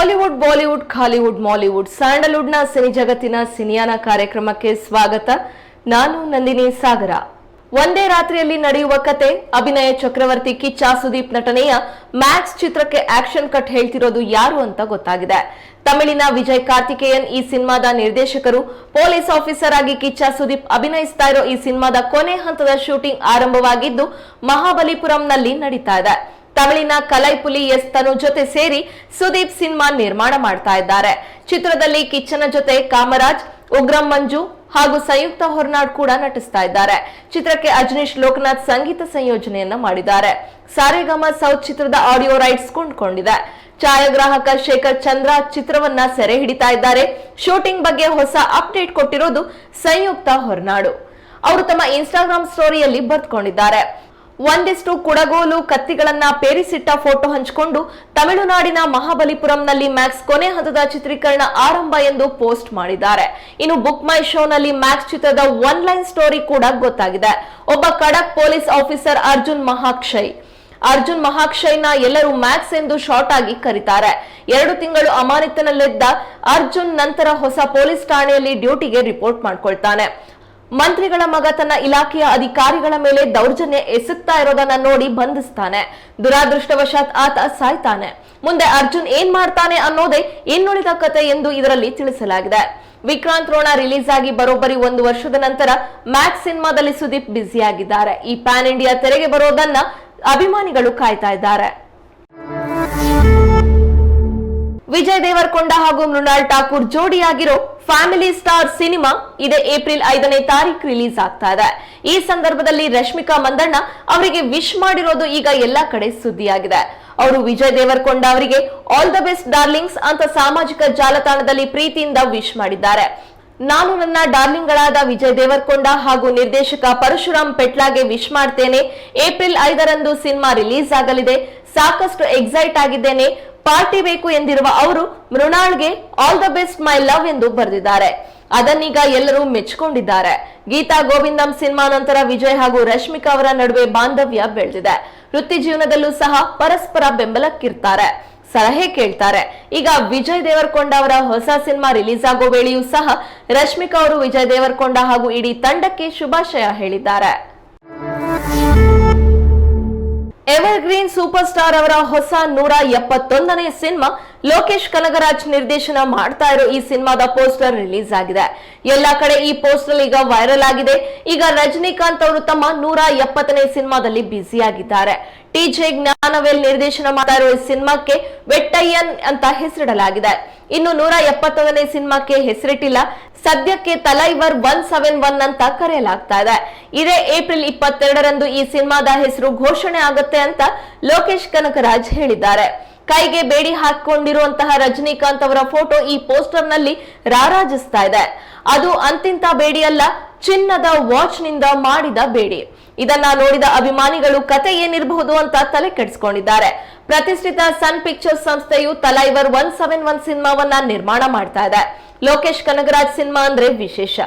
Hollywood Bollywood ಖಾಲಿವುಡ್ Mollywood ಸ್ಯಾಂಡಲ್ವುಡ್ನ cine ಜಗತ್ತಿನ ಸಿನಿಯಾನ ಕಾರ್ಯಕ್ರಮಕ್ಕೆ ಸ್ವಾಗತ. ನಾನು ನಂದಿನಿ ಸಾಗರ. ಒಂದೇ ರಾತ್ರಿಯಲ್ಲಿ ನಡೆಯುವ ಕತೆ, ಅಭಿನಯ ಚಕ್ರವರ್ತಿ ಕಿಚ್ಚ ಸುದೀಪ್ ನಟನೆಯ ಮ್ಯಾಕ್ಸ್ ಚಿತ್ರಕ್ಕೆ ಆಕ್ಷನ್ ಕಟ್ ಹೇಳ್ತಿರೋದು ಯಾರು ಅಂತ ಗೊತ್ತಾಗಿದೆ. ತಮಿಳಿನ ವಿಜಯ್ ಕಾರ್ತಿಕೇಯನ್ ಈ ಸಿನಿಮಾದ ನಿರ್ದೇಶಕರು, ಪೊಲೀಸ್ ಆಫೀಸರ್ ಆಗಿ ಕಿಚ್ಚ ಸುದೀಪ್ ಅಭಿನಯಿಸ್ತಾ ಇರೋ ಈ ಸಿನಿಮಾದ ಕೊನೆ ಹಂತದ ಶೂಟಿಂಗ್ ಆರಂಭವಾಗಿದ್ದು ಮಹಾಬಲಿಪುರಂನಲ್ಲಿ ನಡೀತಾ ಇದೆ. ತಮಿಳಿನ ಕಲೈಪುಲಿ ಎಸ್ ತನು ಜೊತೆ ಸೇರಿ ಸುದೀಪ್ ಸಿನಿಮಾ ನಿರ್ಮಾಣ ಮಾಡ್ತಾ ಇದ್ದಾರೆ. ಚಿತ್ರದಲ್ಲಿ ಕಿಚ್ಚನ ಜೊತೆ ಕಾಮರಾಜ್, ಉಗ್ರಂ ಮಂಜು ಹಾಗೂ ಸಂಯುಕ್ತ ಹೊರನಾಡ್ ಕೂಡ ನಟಿಸ್ತಾ ಇದ್ದಾರೆ. ಚಿತ್ರಕ್ಕೆ ಅಜನೀಶ್ ಲೋಕನಾಥ್ ಸಂಗೀತ ಸಂಯೋಜನೆಯನ್ನ ಮಾಡಿದ್ದಾರೆ. ಸಾರೇಗಮ ಸೌತ್ ಚಿತ್ರದ ಆಡಿಯೋ ರೈಟ್ಸ್ ಕೊಂಡ್ಕೊಂಡಿದೆ. ಛಾಯಾಗ್ರಾಹಕ ಶೇಖರ್ ಚಂದ್ರ ಚಿತ್ರವನ್ನ ಸೆರೆ ಹಿಡಿತಾ ಇದ್ದಾರೆ. ಶೂಟಿಂಗ್ ಬಗ್ಗೆ ಹೊಸ ಅಪ್ಡೇಟ್ ಕೊಟ್ಟಿರೋದು ಸಂಯುಕ್ತ ಹೊರನಾಡು. ಅವರು ತಮ್ಮ ಇನ್ಸ್ಟಾಗ್ರಾಮ್ ಸ್ಟೋರಿಯಲ್ಲಿ ಬರ್ತ್ಕೊಂಡಿದ್ದಾರೆ. ಒಂದಿಷ್ಟು ಕುಡಗೋಲು ಕತ್ತಿಗಳನ್ನ ಪೇರಿಸಿಟ್ಟ ಫೋಟೋ ಹಂಚಿಕೊಂಡು ತಮಿಳುನಾಡಿನ ಮಹಾಬಲಿಪುರಂನಲ್ಲಿ ಮ್ಯಾಕ್ಸ್ ಕೊನೆ ಹಂತದ ಚಿತ್ರೀಕರಣ ಆರಂಭ ಎಂದು ಪೋಸ್ಟ್ ಮಾಡಿದ್ದಾರೆ. ಇನ್ನು ಬುಕ್ ಮೈ ಶೋನಲ್ಲಿ ಮ್ಯಾಕ್ಸ್ ಚಿತ್ರದ ಒನ್ ಲೈನ್ ಸ್ಟೋರಿ ಕೂಡ ಗೊತ್ತಾಗಿದೆ. ಒಬ್ಬ ಖಡಕ್ ಪೊಲೀಸ್ ಆಫೀಸರ್ ಅರ್ಜುನ್ ಮಹಾಕ್ಷಯ್. ಅರ್ಜುನ್ ಮಹಾಕ್ಷಯ್ನ ಎಲ್ಲರೂ ಮ್ಯಾಕ್ಸ್ ಎಂದು ಶಾರ್ಟ್ ಆಗಿ ಕರೀತಾರೆ. ಎರಡು ತಿಂಗಳು ಅಮಾನತಿನಲ್ಲಿದ್ದ ಅರ್ಜುನ್ ನಂತರ ಹೊಸ ಪೊಲೀಸ್ ಠಾಣೆಯಲ್ಲಿ ಡ್ಯೂಟಿಗೆ ರಿಪೋರ್ಟ್ ಮಾಡ್ಕೊಳ್ತಾನೆ. ಮಂತ್ರಿಗಳ ಮಗ ತನ್ನ ಇಲಾಖೆಯ ಅಧಿಕಾರಿಗಳ ಮೇಲೆ ದೌರ್ಜನ್ಯ ಎಸಗ್ತಾ ಇರೋದನ್ನ ನೋಡಿ ಬಂಧಿಸ್ತಾನೆ. ದುರಾದೃಷ್ಟವಶಾತ್ ಆತ ಸಾಯ್ತಾನೆ. ಮುಂದೆ ಅರ್ಜುನ್ ಏನ್ ಮಾಡ್ತಾನೆ ಅನ್ನೋದೇ ಇನ್ನುಳಿದ ಕತೆ ಎಂದು ಇದರಲ್ಲಿ ತಿಳಿಸಲಾಗಿದೆ. ವಿಕ್ರಾಂತ್ ರೋಣ ರಿಲೀಸ್ ಆಗಿ ಬರೋಬ್ಬರಿ ಒಂದು ವರ್ಷದ ನಂತರ ಮ್ಯಾಕ್ಸ್ ಸಿನಿಮಾದಲ್ಲಿ ಸುದೀಪ್ ಬ್ಯುಸಿಯಾಗಿದ್ದಾರೆ. ಈ ಪ್ಯಾನ್ ಇಂಡಿಯಾ ತೆರೆಗೆ ಬರೋದನ್ನ ಅಭಿಮಾನಿಗಳು ಕಾಯ್ತಾ ಇದ್ದಾರೆ. ವಿಜಯ್ ದೇವರಕೊಂಡ ಹಾಗೂ ಮೃಣಾಲ್ ಠಾಕೂರ್ ಜೋಡಿಯಾಗಿರೋ ಫ್ಯಾಮಿಲಿ ಸ್ಟಾರ್ ಸಿನಿಮಾ ಇದೇ ಏಪ್ರಿಲ್ ಐದನೇ ತಾರೀಕು ರಿಲೀಸ್ ಆಗ್ತಾ ಇದೆ. ಈ ಸಂದರ್ಭದಲ್ಲಿ ರಶ್ಮಿಕಾ ಮಂದಣ್ಣ ಅವರಿಗೆ ವಿಶ್ ಮಾಡಿರೋದು ಈಗ ಎಲ್ಲಾ ಕಡೆ ಸುದ್ದಿಯಾಗಿದೆ. ಅವರು ವಿಜಯ್ ದೇವರಕೊಂಡ ಅವರಿಗೆ ಆಲ್ ದ ಬೆಸ್ಟ್ ಡಾರ್ಲಿಂಗ್ಸ್ ಅಂತ ಸಾಮಾಜಿಕ ಜಾಲತಾಣದಲ್ಲಿ ಪ್ರೀತಿಯಿಂದ ವಿಶ್ ಮಾಡಿದ್ದಾರೆ. ನಾನು ನನ್ನ ಡಾರ್ಲಿಂಗ್ಗಳಾದ ವಿಜಯ್ ದೇವರಕೊಂಡ ಹಾಗೂ ನಿರ್ದೇಶಕ ಪರಶುರಾಮ್ ಪೆಟ್ಲಾಗೆ ವಿಶ್ ಮಾಡ್ತೇನೆ. ಏಪ್ರಿಲ್ ಐದರಂದು ಸಿನಿಮಾ ರಿಲೀಸ್ ಆಗಲಿದೆ. ಸಾಕಷ್ಟು ಎಕ್ಸೈಟ್ ಆಗಿದ್ದೇನೆ. ಪಾರ್ಟಿ ಬೇಕು ಎಂದಿರುವ ಅವರು ಮೃಣಾಳ್ಗೆ all the best my love ಎಂದು ಬರೆದಿದ್ದಾರೆ. ಅದನ್ನೀಗ ಎಲ್ಲರೂ ಮೆಚ್ಚಿಕೊಂಡಿದ್ದಾರೆ. ಗೀತಾ ಗೋವಿಂದಂ ಸಿನಿಮಾ ನಂತರ ವಿಜಯ್ ಹಾಗೂ ರಶ್ಮಿಕಾ ಅವರ ನಡುವೆ ಬಾಂಧವ್ಯ ಬೆಳೆದಿದೆ. ವೃತ್ತಿ ಜೀವನದಲ್ಲೂ ಸಹ ಪರಸ್ಪರ ಬೆಂಬಲಕ್ಕಿರ್ತಾರೆ. ಸಲಹೆ ಕೇಳ್ತಾರೆ. ಈಗ ವಿಜಯ್ ದೇವರಕೊಂಡ ಅವರ ಹೊಸ ಸಿನಿಮಾ ರಿಲೀಸ್ ಆಗೋ ವೇಳೆಯೂ ಸಹ ರಶ್ಮಿಕಾ ಅವರು ವಿಜಯ್ ದೇವರಕೊಂಡ ಹಾಗೂ ಇಡೀ ತಂಡಕ್ಕೆ ಶುಭಾಶಯ ಹೇಳಿದ್ದಾರೆ. ಎವರ್ ಗ್ರೀನ್ ಸೂಪರ್ ಸ್ಟಾರ್ ಅವರ ಹೊಸ ನೂರ ಎಪ್ಪತ್ತೊಂದನೇ ಸಿನಿಮಾ ಲೋಕೇಶ್ ಕನಗರಾಜ್ ನಿರ್ದೇಶನ ಮಾಡ್ತಾ ಇರೋ ಈ ಸಿನಿಮಾದ ಪೋಸ್ಟರ್ ರಿಲೀಸ್ ಆಗಿದೆ. ಎಲ್ಲಾ ಕಡೆ ಈ ಪೋಸ್ಟರ್ ಈಗ ವೈರಲ್ ಆಗಿದೆ. ಈಗ ರಜನಿಕಾಂತ್ ಅವರು ತಮ್ಮ ನೂರ ಎಪ್ಪತ್ತನೇ ಸಿನಿಮಾದಲ್ಲಿ ಬ್ಯುಸಿ ಟಿ ಜೆ ಜ್ಞಾನವೇಲ್ ನಿರ್ದೇಶನ ಮಾಡಿರೋ ಈ ಸಿನಿಮಾಕ್ಕೆ ವೆಟ್ಟಯ್ಯನ್ ಅಂತ ಹೆಸರಿಡಲಾಗಿದೆ. ಇನ್ನು ನೂರ ಎಪ್ಪತ್ತೊಂದನೇ ಸಿನಿಮಾಕ್ಕೆ ಹೆಸರಿಟ್ಟಿಲ್ಲ. ಸದ್ಯಕ್ಕೆ ತಲೈವರ್ ಒನ್ ಸೆವೆನ್ ಒನ್ ಅಂತ ಕರೆಯಲಾಗ್ತಾ ಇದೆ. ಇದೇ ಏಪ್ರಿಲ್ ಇಪ್ಪತ್ತೆರಡರಂದು ಈ ಸಿನಿಮಾದ ಹೆಸರು ಘೋಷಣೆ ಆಗುತ್ತೆ ಅಂತ ಲೋಕೇಶ್ ಕನಕರಾಜ್ ಹೇಳಿದ್ದಾರೆ. ಕೈಗೆ ಬೇಡಿ ಹಾಕೊಂಡಿರುವಂತಹ ರಜನಿಕಾಂತ್ ಅವರ ಫೋಟೋ ಈ ಪೋಸ್ಟರ್ನಲ್ಲಿ ರಾರಾಜಿಸ್ತಾ ಇದೆ. ಅದು ಅಂತಿಂತ ಬೇಡಿ ಅಲ್ಲ ಚಿನ್ನದ ವಾಚ್ನಿಂದ ಮಾಡಿದ ಬೇಡಿ. ಇದನ್ನ ನೋಡಿದ ಅಭಿಮಾನಿಗಳು ಕತೆ ಏನಿರಬಹುದು ಅಂತ ತಲೆ ಕೆಡಿಸಿಕೊಂಡಿದ್ದಾರೆ. ಪ್ರತಿಷ್ಠಿತ ಸನ್ ಪಿಕ್ಚರ್ಸ್ ಸಂಸ್ಥೆಯು ತಲೈವರ್ ಒನ್ ಸೆವೆನ್ ಒನ್ ಸಿನಿಮಾವನ್ನ ನಿರ್ಮಾಣ ಮಾಡ್ತಾ ಇದೆ. ಲೋಕೇಶ್ ಕನಗರಾಜ್ ಸಿನಿಮಾ ಅಂದ್ರೆ ವಿಶೇಷ.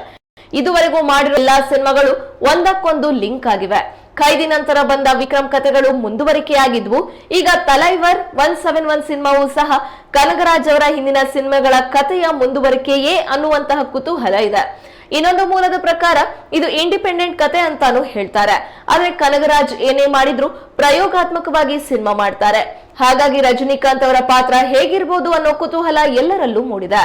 ಇದುವರೆಗೂ ಮಾಡಿರೋ ಎಲ್ಲಾ ಸಿನಿಮಾಗಳು ಒಂದಕ್ಕೊಂದು ಲಿಂಕ್ ಆಗಿವೆ. ಖೈದಿ ನಂತರ ಬಂದ ವಿಕ್ರಮ್ ಕಥೆಗಳು ಮುಂದುವರಿಕೆಯಾಗಿದ್ವು. ಈಗ ತಲೈವರ್ ಒನ್ ಸೆವೆನ್ ಒನ್ ಸಿನಿಮಾವು ಸಹ ಕನಗರಾಜ್ ಅವರ ಹಿಂದಿನ ಸಿನಿಮಾಗಳ ಕಥೆಯ ಮುಂದುವರಿಕೆಯೇ ಅನ್ನುವಂತಹ ಕುತೂಹಲ ಇದೆ. ಇನ್ನೊಂದು ಮೂಲದ ಪ್ರಕಾರ ಇದು ಇಂಡಿಪೆಂಡೆಂಟ್ ಕತೆ ಅಂತಾನು ಹೇಳ್ತಾರೆ. ಆದ್ರೆ ಕನಗರಾಜ್ ಏನೇ ಮಾಡಿದ್ರು ಪ್ರಯೋಗಾತ್ಮಕವಾಗಿ ಸಿನಿಮಾ ಮಾಡ್ತಾರೆ. ಹಾಗಾಗಿ ರಜನಿಕಾಂತ್ ಅವರ ಪಾತ್ರ ಹೇಗಿರ್ಬೋದು ಅನ್ನೋ ಕುತೂಹಲ ಎಲ್ಲರಲ್ಲೂ ಮೂಡಿದೆ.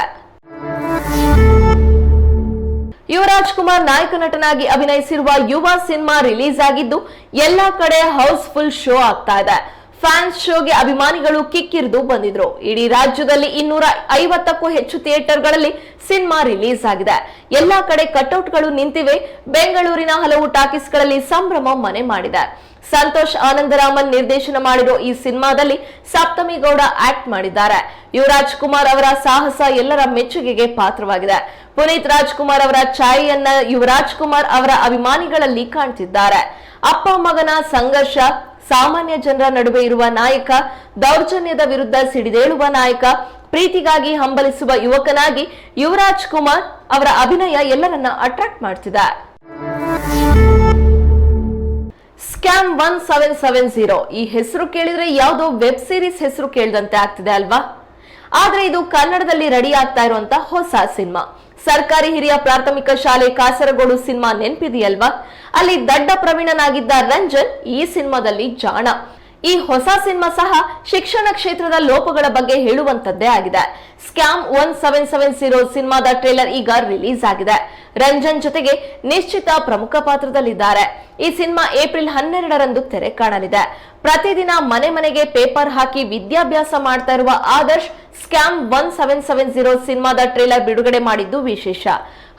ಯುವರಾಜ್ ಕುಮಾರ್ ನಾಯಕ ನಟನಾಗಿ ಅಭಿನಯಿಸಿರುವ ಯುವ ಸಿನಿಮಾ ರಿಲೀಸ್ ಆಗಿದ್ದು, ಎಲ್ಲಾ ಕಡೆ ಹೌಸ್ಫುಲ್ ಶೋ ಆಗ್ತಾ ಇದೆ. ಫ್ಯಾನ್ಸ್ ಶೋಗೆ ಅಭಿಮಾನಿಗಳು ಕಿಕ್ಕಿರಿದು ಬಂದಿದ್ರು. ಇಡೀ ರಾಜ್ಯದಲ್ಲಿ ಇನ್ನೂರ ಐವತ್ತಕ್ಕೂ ಹೆಚ್ಚು ಥಿಯೇಟರ್ಗಳಲ್ಲಿ ಸಿನಿಮಾ ರಿಲೀಸ್ ಆಗಿದೆ. ಎಲ್ಲಾ ಕಡೆ ಕಟೌಟ್ಗಳು ನಿಂತಿವೆ. ಬೆಂಗಳೂರಿನ ಹಲವು ಟಾಕೀಸ್ಗಳಲ್ಲಿ ಸಂಭ್ರಮ ಮನೆ ಮಾಡಿದೆ. ಸಂತೋಷ್ ಆನಂದರಾಮನ್ ನಿರ್ದೇಶನ ಮಾಡಿರೋ ಈ ಸಿನಿಮಾದಲ್ಲಿ ಸಪ್ತಮಿ ಗೌಡ ಆಕ್ಟ್ ಮಾಡಿದ್ದಾರೆ. ಯುವರಾಜ್ ಕುಮಾರ್ ಅವರ ಸಾಹಸ ಎಲ್ಲರ ಮೆಚ್ಚುಗೆಗೆ ಪಾತ್ರವಾಗಿದೆ. ಪುನೀತ್ ರಾಜ್ಕುಮಾರ್ ಅವರ ಛಾಯೆಯನ್ನ ಯುವರಾಜ್ ಕುಮಾರ್ ಅವರ ಅಭಿಮಾನಿಗಳಲ್ಲಿ ಕಾಣ್ತಿದ್ದಾರೆ. ಅಪ್ಪ ಮಗನ ಸಂಘರ್ಷ ಸಾಮಾನ್ಯ ಜನರ ನಡುವೆ ಇರುವ ನಾಯಕ, ದೌರ್ಜನ್ಯದ ವಿರುದ್ಧ ಸಿಡಿದೇಳುವ ನಾಯಕ, ಪ್ರೀತಿಗಾಗಿ ಹಂಬಲಿಸುವ ಯುವಕನಾಗಿ ಯುವರಾಜ್ ಕುಮಾರ್ ಅವರ ಅಭಿನಯ ಎಲ್ಲರನ್ನ ಅಟ್ರಾಕ್ಟ್ ಮಾಡ್ತಿದೆ. Scam one seven seven zero ಈ ಹೆಸರು ಕೇಳಿದ್ರೆ ಯಾವುದೋ ವೆಬ್ ಸೀರೀಸ್ ಹೆಸರು ಕೇಳಿದಂತೆ ಆಗ್ತಿದೆ ಅಲ್ವಾ? ಆದ್ರೆ ಇದು ಕನ್ನಡದಲ್ಲಿ ರೆಡಿ ಆಗ್ತಾ ಇರುವಂತ ಹೊಸ ಸಿನಿಮಾ ಸರ್ಕಾರಿ ಹಿರಿಯ ಪ್ರಾಥಮಿಕ ಶಾಲೆ ಕಾಸರಗೋಡು ಸಿನಿಮಾ ನೆನಪಿದೆಯಲ್ವಾ? ಅಲ್ಲಿ ದಡ್ಡ ಪ್ರವೀಣನಾಗಿದ್ದ ರಂಜನ್ ಈ ಸಿನಿಮಾದಲ್ಲಿ ಜಾಣ. ಈ ಹೊಸ ಸಿನಿಮಾ ಸಹ ಶಿಕ್ಷಣ ಕ್ಷೇತ್ರದ ಲೋಪಗಳ ಬಗ್ಗೆ ಹೇಳುವಂತದ್ದೇ ಆಗಿದೆ. Scam one seven seven zero ಸಿನಿಮಾದ ಟ್ರೇಲರ್ ಈಗ ರಿಲೀಸ್ ಆಗಿದೆ. ರಂಜನ್ ಜೊತೆಗೆ ನಿಶ್ಚಿತ ಪ್ರಮುಖ ಪಾತ್ರದಲ್ಲಿದ್ದಾರೆ. ಈ ಸಿನಿಮಾ ಏಪ್ರಿಲ್ ಹನ್ನೆರಡರಂದು ತೆರೆ ಕಾಣಲಿದೆ. ಪ್ರತಿದಿನ ಮನೆ ಮನೆಗೆ ಪೇಪರ್ ಹಾಕಿ ವಿದ್ಯಾಭ್ಯಾಸ ಮಾಡ್ತಾ ಇರುವ Adarsh scam one seven seven zero ಸಿನಿಮಾದ ಟ್ರೇಲರ್ ಬಿಡುಗಡೆ ಮಾಡಿದ್ದು ವಿಶೇಷ.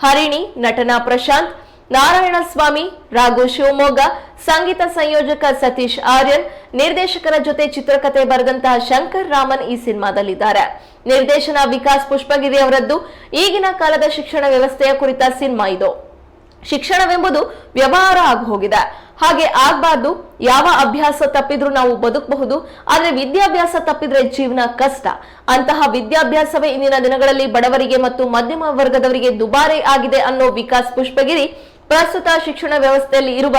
ಹರಿಣಿ, ನಟನ ಪ್ರಶಾಂತ್ ನಾರಾಯಣಸ್ವಾಮಿ, ರಾಘು ಶಿವಮೊಗ್ಗ, ಸಂಗೀತ ಸಂಯೋಜಕ ಸತೀಶ್ ಆರ್ಯನ್, ನಿರ್ದೇಶಕರ ಜೊತೆ ಚಿತ್ರಕಥೆ ಬರೆದಂತಹ ಶಂಕರ್ ರಾಮನ್ ಈ ಸಿನಿಮಾದಲ್ಲಿದ್ದಾರೆ. ನಿರ್ದೇಶನ ವಿಕಾಸ್ ಪುಷ್ಪಗಿರಿ ಅವರದ್ದು ಈಗಿನ ಕಾಲದ ಶಿಕ್ಷಣ ವ್ಯವಸ್ಥೆಯ ಕುರಿತ ಸಿನಿಮಾ ಇದು. ಶಿಕ್ಷಣವೆಂಬುದು ವ್ಯವಹಾರ ಆಗಿ ಹೋಗಿದೆ ಹಾಗೆ ಆಗ್ಬಾರ್ದು, ಯಾವ ಅಭ್ಯಾಸ ತಪ್ಪಿದ್ರೂ ನಾವು ಬದುಕಬಹುದು, ಆದರೆ ವಿದ್ಯಾಭ್ಯಾಸ ತಪ್ಪಿದ್ರೆ ಜೀವನ ಕಷ್ಟ. ಅಂತಹ ವಿದ್ಯಾಭ್ಯಾಸವೇ ಇಂದಿನ ದಿನಗಳಲ್ಲಿ ಬಡವರಿಗೆ ಮತ್ತು ಮಧ್ಯಮ ವರ್ಗದವರಿಗೆ ದುಬಾರಿ ಆಗಿದೆ ಅನ್ನೋ ವಿಕಾಸ್ ಪುಷ್ಪಗಿರಿ ಪ್ರಸ್ತುತ ಶಿಕ್ಷಣ ವ್ಯವಸ್ಥೆಯಲ್ಲಿ ಇರುವ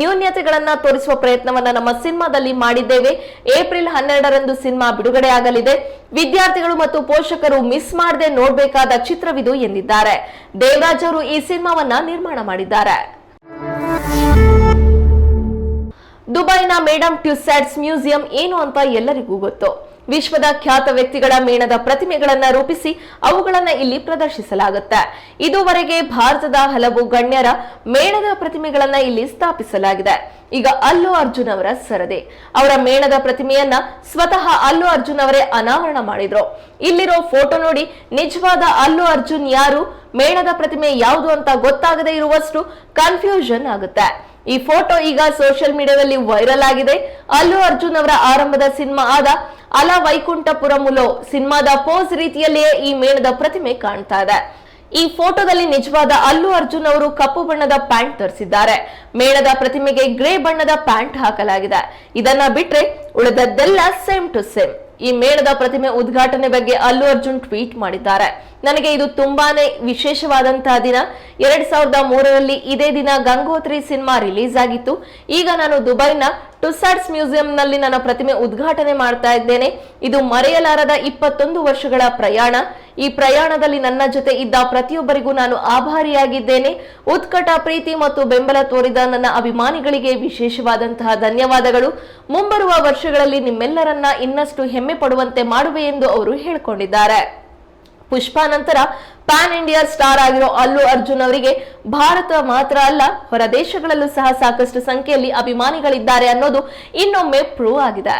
ನ್ಯೂನ್ಯತೆಗಳನ್ನ ತೋರಿಸುವ ಪ್ರಯತ್ನವನ್ನ ನಮ್ಮ ಸಿನಿಮಾದಲ್ಲಿ ಮಾಡಿದ್ದೇವೆ. ಏಪ್ರಿಲ್ ಹನ್ನೆರಡರಂದು ಸಿನಿಮಾ ಬಿಡುಗಡೆಯಾಗಲಿದೆ. ವಿದ್ಯಾರ್ಥಿಗಳು ಮತ್ತು ಪೋಷಕರು ಮಿಸ್ ಮಾಡದೆ ನೋಡಬೇಕಾದ ಚಿತ್ರವಿದು ಎಂದಿದ್ದಾರೆ. ದೇವರಾಜ್ ಅವರು ಈ ಸಿನಿಮಾವನ್ನ ನಿರ್ಮಾಣ ಮಾಡಿದ್ದಾರೆ. ದುಬೈನ ಮೇಡಮ್ ಟ್ಯೂಸ್ಯಾಟ್ಸ್ ಮ್ಯೂಸಿಯಂ ಏನು ಅಂತ ಎಲ್ಲರಿಗೂ ಗೊತ್ತು. ವಿಶ್ವದ ಖ್ಯಾತ ವ್ಯಕ್ತಿಗಳ ಮೇಣದ ಪ್ರತಿಮೆಗಳನ್ನು ರೂಪಿಸಿ ಅವುಗಳನ್ನು ಇಲ್ಲಿ ಪ್ರದರ್ಶಿಸಲಾಗುತ್ತೆ. ಇದುವರೆಗೆ ಭಾರತದ ಹಲವು ಗಣ್ಯರ ಮೇಣದ ಪ್ರತಿಮೆಗಳನ್ನು ಇಲ್ಲಿ ಸ್ಥಾಪಿಸಲಾಗಿದೆ. ಈಗ ಅಲ್ಲು ಅರ್ಜುನ್ ಅವರ ಸರದಿ. ಅವರ ಮೇಣದ ಪ್ರತಿಮೆಯನ್ನ ಸ್ವತಃ ಅಲ್ಲು ಅರ್ಜುನ್ ಅವರೇ ಅನಾವರಣ ಮಾಡಿದ್ರು. ಇಲ್ಲಿರೋ ಫೋಟೋ ನೋಡಿ ನಿಜವಾದ ಅಲ್ಲು ಅರ್ಜುನ್ ಯಾರು? ಮೇಣದ ಪ್ರತಿಮೆ ಯಾವುದು ಅಂತ ಗೊತ್ತಾಗದೇ ಇರುವಷ್ಟು ಕನ್ಫ್ಯೂಷನ್ ಆಗುತ್ತೆ. ಈ ಫೋಟೋ ಈಗ ಸೋಷಿಯಲ್ ಮೀಡಿಯಾದಲ್ಲಿ ವೈರಲ್ ಆಗಿದೆ. ಅಲ್ಲು ಅರ್ಜುನ್ ಅವರ ಆರಂಭದ ಸಿನಿಮಾ ಆದ ಅಲ ವೈಕುಂಠಪುರಮುಲೋ ಸಿನಿಮಾದ ಪೋಸ್ ರೀತಿಯಲ್ಲಿಯೇ ಈ ಮೇಣದ ಪ್ರತಿಮೆ ಕಾಣ್ತಾ ಇದೆ. ಈ ಫೋಟೋದಲ್ಲಿ ನಿಜವಾದ ಅಲ್ಲು ಅರ್ಜುನ್ ಅವರು ಕಪ್ಪು ಬಣ್ಣದ ಪ್ಯಾಂಟ್ ಧರಿಸಿದ್ದಾರೆ. ಮೇಣದ ಪ್ರತಿಮೆಗೆ ಗ್ರೇ ಬಣ್ಣದ ಪ್ಯಾಂಟ್ ಹಾಕಲಾಗಿದೆ. ಇದನ್ನ ಬಿಟ್ರೆ ಉಳಿದದ್ದೆಲ್ಲ ಸೇಮ್ ಟು ಸೇಮ್ ಈ ಮೇಳದ ಪ್ರತಿಮೆ ಉದ್ಘಾಟನೆ ಬಗ್ಗೆ ಅಲ್ಲು ಅರ್ಜುನ್ ಟ್ವೀಟ್ ಮಾಡಿದ್ದಾರೆ. ನನಗೆ ಇದು ತುಂಬಾನೇ ವಿಶೇಷವಾದಂತಹ ದಿನ. ಎರಡ್ ಸಾವಿರದ ಮೂರರಲ್ಲಿ ಇದೇ ದಿನ ಗಂಗೋತ್ರಿ ಸಿನಿಮಾ ರಿಲೀಸ್ ಆಗಿತ್ತು. ಈಗ ನಾನು ದುಬೈನ ಟುಸಾಡ್ಸ್ ಮ್ಯೂಸಿಯಂನಲ್ಲಿ ನನ್ನ ಪ್ರತಿಮೆ ಉದ್ಘಾಟನೆ ಮಾಡ್ತಾ ಇದ್ದೇನೆ. ಇದು ಮರೆಯಲಾರದ ಇಪ್ಪತ್ತೊಂದು ವರ್ಷಗಳ ಪ್ರಯಾಣ. ಈ ಪ್ರಯಾಣದಲ್ಲಿ ನನ್ನ ಜೊತೆ ಇದ್ದ ಪ್ರತಿಯೊಬ್ಬರಿಗೂ ನಾನು ಆಭಾರಿಯಾಗಿದ್ದೇನೆ. ಉತ್ಕಟ ಪ್ರೀತಿ ಮತ್ತು ಬೆಂಬಲ ತೋರಿದ ನನ್ನ ಅಭಿಮಾನಿಗಳಿಗೆ ವಿಶೇಷವಾದಂತಹ ಧನ್ಯವಾದಗಳು. ಮುಂಬರುವ ವರ್ಷಗಳಲ್ಲಿ ನಿಮ್ಮೆಲ್ಲರನ್ನ ಇನ್ನಷ್ಟು ಹೆಮ್ಮೆ ಪಡುವಂತೆ ಮಾಡುವೆ ಎಂದು ಅವರು ಹೇಳಿಕೊಂಡಿದ್ದಾರೆ. ಪುಷ್ಪ ನಂತರ ಪ್ಯಾನ್ ಇಂಡಿಯಾ ಸ್ಟಾರ್ ಆಗಿರೋ ಅಲ್ಲು ಅರ್ಜುನ್ ಅವರಿಗೆ ಭಾರತ ಮಾತ್ರ ಅಲ್ಲ, ಹೊರ ದೇಶಗಳಲ್ಲೂ ಸಹ ಸಾಕಷ್ಟು ಸಂಖ್ಯೆಯಲ್ಲಿ ಅಭಿಮಾನಿಗಳಿದ್ದಾರೆ ಅನ್ನೋದು ಇನ್ನೊಮ್ಮೆ ಪ್ರೂವ್ ಆಗಿದೆ.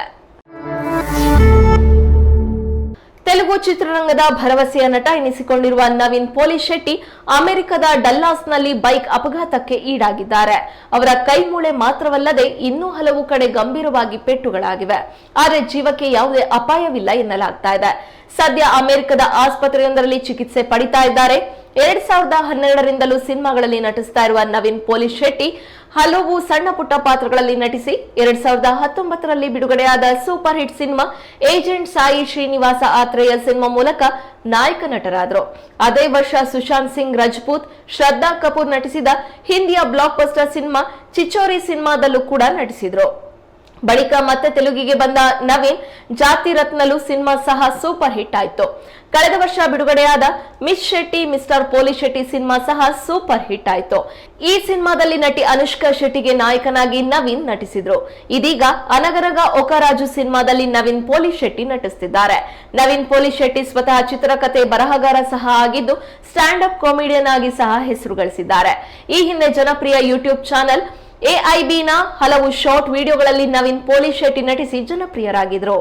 ತೆಲುಗು ಚಿತ್ರರಂಗದ ಭರವಸೆಯ ನಟ ಎನಿಸಿಕೊಂಡಿರುವ ನವೀನ್ ಪೊಲೀಸ್ ಶೆಟ್ಟಿ ಅಮೆರಿಕದ ಡಲ್ಲಾಸ್ನಲ್ಲಿ ಬೈಕ್ ಅಪಘಾತಕ್ಕೆ ಈಡಾಗಿದ್ದಾರೆ. ಅವರ ಕೈಮೂಳೆ ಮಾತ್ರವಲ್ಲದೆ ಇನ್ನೂ ಹಲವು ಕಡೆ ಗಂಭೀರವಾಗಿ ಪೆಟ್ಟುಗಳಾಗಿವೆ. ಆದರೆ ಜೀವಕ್ಕೆ ಯಾವುದೇ ಅಪಾಯವಿಲ್ಲ ಎನ್ನಲಾಗ್ತಾ ಇದೆ. ಸದ್ಯ ಅಮೆರಿಕದ ಆಸ್ಪತ್ರೆಯೊಂದರಲ್ಲಿ ಚಿಕಿತ್ಸೆ ಪಡಿತಾ ಇದ್ದಾರೆ. ಎರಡ್ ಸಾವಿರದ ಹನ್ನೆರಡರಿಂದಲೂ ಸಿನಿಮಾಗಳಲ್ಲಿ ನಟಿಸ್ತಾ ಇರುವ ನವೀನ್ ಪೊಲೀಸ್ ಶೆಟ್ಟಿ ಹಲವು ಸಣ್ಣ ಪುಟ್ಟ ಪಾತ್ರಗಳಲ್ಲಿ ನಟಿಸಿ ಎರಡ್ ಸಾವಿರದ ಹತ್ತೊಂಬತ್ತರಲ್ಲಿ ಬಿಡುಗಡೆಯಾದ super hit cinema agent Sai Srinivasa Athreya cinema ಮೂಲಕ ನಾಯಕ ನಟರಾದರು. ಅದೇ ವರ್ಷ ಸುಶಾಂತ್ ಸಿಂಗ್ ರಜಪೂತ್, ಶ್ರದ್ಧಾ ಕಪೂರ್ ನಟಿಸಿದ ಹಿಂದಿಯ ಬ್ಲಾಕ್ ಬಸ್ಟರ್ ಸಿನಿಮಾ ಚಿಚೋರಿ ಸಿನಿಮಾದಲ್ಲೂ ಕೂಡ ನಟಿಸಿದ್ರು. ಬಳಿಕ ಮತ್ತೆ ತೆಲುಗಿಗೆ ಬಂದ ನವೀನ್ ಜಾತಿ ರತ್ನಲು ಸಿನಿಮಾ ಸಹ ಸೂಪರ್ ಹಿಟ್ ಆಯ್ತು. ಕಳೆದ ವರ್ಷ ಬಿಡುಗಡೆಯಾದ Miss Shetty, mister Polishetty cinema ಸಹ ಸೂಪರ್ ಹಿಟ್ ಆಯ್ತು. ಈ ಸಿನಿಮಾದಲ್ಲಿ ನಟಿ ಅನುಷ್ಕಾ ಶೆಟ್ಟಿಗೆ ನಾಯಕನಾಗಿ ನವೀನ್ ನಟಿಸಿದ್ರು. ಇದೀಗ ಅನಗರಗ ಒಕರಾಜು ಸಿನಿಮಾದಲ್ಲಿ ನವೀನ್ ಪೋಲಿ ಶೆಟ್ಟಿ ನಟಿಸುತ್ತಿದ್ದಾರೆ ನವೀನ್ ಪೋಲಿ ಶೆಟ್ಟಿ ಸ್ವತಃ ಚಿತ್ರಕಥೆ ಬರಹಗಾರ ಸಹ ಆಗಿದ್ದು ಸ್ಟ್ಯಾಂಡ್ ಅಪ್ ಕಾಮಿಡಿಯನ್ ಆಗಿ ಸಹ ಹೆಸರು ಗಳಿಸಿದ್ದಾರೆ. ಈ ಹಿಂದೆ ಜನಪ್ರಿಯ ಯೂಟ್ಯೂಬ್ ಚಾನೆಲ್ ಎಐಬಿನ ಹಲವು ಶಾರ್ಟ್ ವಿಡಿಯೋಗಳಲ್ಲಿ ನವೀನ್ ಪೋಲಿ ಶೆಟ್ಟಿ ನಟಿಸಿ ಜನಪ್ರಿಯರಾಗಿದ್ರು.